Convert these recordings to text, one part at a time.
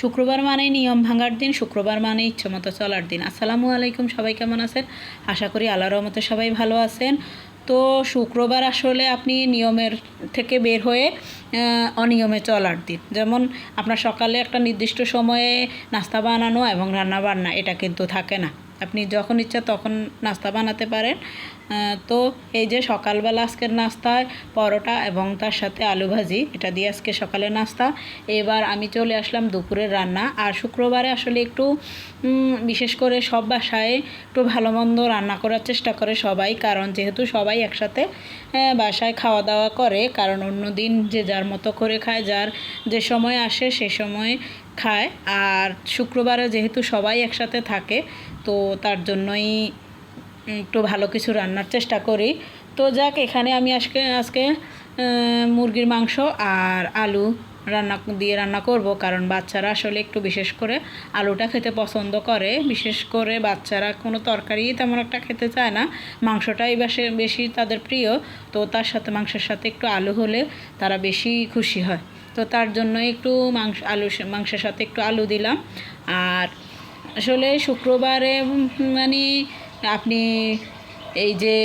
শুক্রবার মানেই নিয়ম ভাঙার দিন, শুক্রবার মানে ইচ্ছামতো চলার দিন। আসসালামু আলাইকুম, সবাই কেমন আছেন? আশা করি আল্লাহ রহমতে সবাই ভালো আছেন। তো শুক্রবার আসলে আপনি নিয়মের থেকে বের হয়ে অনিয়মে চলার দিন। যেমন আপনার সকালে একটা নির্দিষ্ট সময়ে নাস্তা বানানো এবং রান্না বান্না, এটা কিন্তু থাকে না। আপনি যখন ইচ্ছা তখন নাস্তা বানাতে পারেন। তো এই যে সকালবেলা আজকের নাস্তায় পরোটা এবং তার সাথে আলু ভাজি, এটা দিয়ে আজকে সকালের নাস্তা। এবার আমি চলে আসলাম দুপুরের রান্না। আর শুক্রবারে আসলে একটু বিশেষ করে সব বাসায় একটু ভালো মন্দ রান্না করার চেষ্টা করে সবাই। কারণ যেহেতু সবাই একসাথে বাসায় খাওয়া দাওয়া করে, কারণ অন্য দিন যে যার মতো করে খায়, যার যে সময় আসে সে সময় খায় আর শুক্রবারে যেহেতু সবাই একসাথে থাকে, তো তার জন্যই একটু ভালো কিছু রান্নার চেষ্টা করি। তো যাক, এখানে আমি আজকে আজকে মুরগির মাংস আর আলু রান্না দিয়ে রান্না করব, কারণ বাচ্চারা আসলে একটু বিশেষ করে আলুটা খেতে পছন্দ করে। বিশেষ করে বাচ্চারা কোনো তরকারি তেমন একটা খেতে চায় না। মাংসটাই বেশি বেশি তাদের প্রিয়, তো তার সাথে মাংসের সাথে একটু আলু হলে তারা বেশি খুশি হয়। তো তার জন্য একটু মাংস, আলু মাংসের সাথে একটু আলু দিলাম। আর আসলে শুক্রবারে মানে আপনি এই যে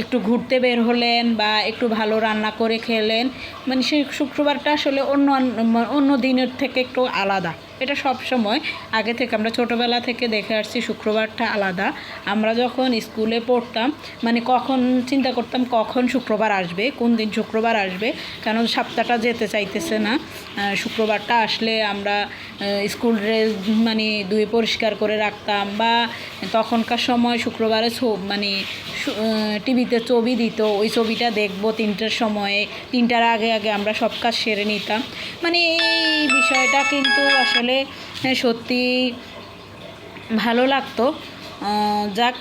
একটু ঘুরতে বের হলেন বা একটু ভালো রান্না করে খেলেন মানে সেই শুক্রবারটা আসলে অন্য অন্য দিনের থেকে একটু আলাদা। এটা সব সময় আগে থেকে আমরা ছোটোবেলা থেকে দেখে আসছি শুক্রবারটা আলাদা। আমরা যখন স্কুলে পড়তাম মানে কখন চিন্তা করতাম কখন শুক্রবার আসবে, কোন দিন শুক্রবার আসবে, কেন সপ্তাহটা যেতে চাইতেছে না। শুক্রবারটা আসলে আমরা স্কুল ড্রেস মানে দুই পরিষ্কার করে রাখতাম বা তখনকার সময় শুক্রবারে মানে টিভিতে ছবি দিত, ওই ছবিটা দেখব তিনটার সময়ে। তিনটার আগে আগে আমরা সব কাজ সেরে নিতাম। মানে এই বিষয়টা কিন্তু আসলে সত্যি ভালো লাগতো। যাক,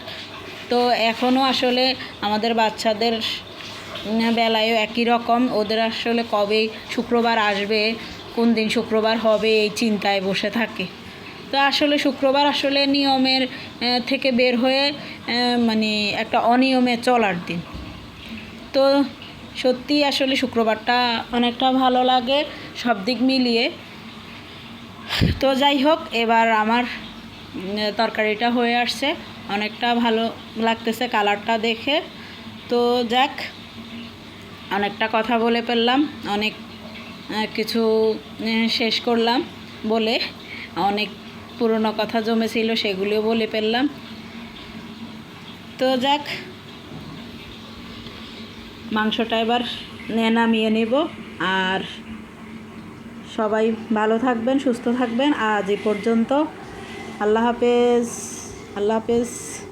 তো এখনও আসলে আমাদের বাচ্চাদের বেলায়ও একই রকম। ওদের আসলে কবে শুক্রবার আসবে, কোন দিন শুক্রবার হবে, এই চিন্তায় বসে থাকে। তো আসলে শুক্রবার আসলে নিয়মের থেকে বের হয়ে মানে একটা অনিয়মে চলার দিন। তো সত্যি আসলে শুক্রবারটা অনেকটা ভালো লাগে সব দিক মিলিয়ে। তো যাই হোক, এবার আমার তরকারিটা হয়ে আসছে। অনেকটা ভালো লাগতেছে কালারটা দেখে। তো যাক, অনেকটা কথা বলে ফেললাম, অনেক কিছু শেষ করলাম বলে। অনেক পুরনো কথা জমেছিল সেগুলিও বলে ফেললাম। তো যাক, মাংসটা এবার নামিয়ে নেব। আর সবাই ভালো থাকবেন, সুস্থ থাকবেন। আজ এ পর্যন্ত। আল্লাহ হাফেজ আল্লাহ হাফেজ।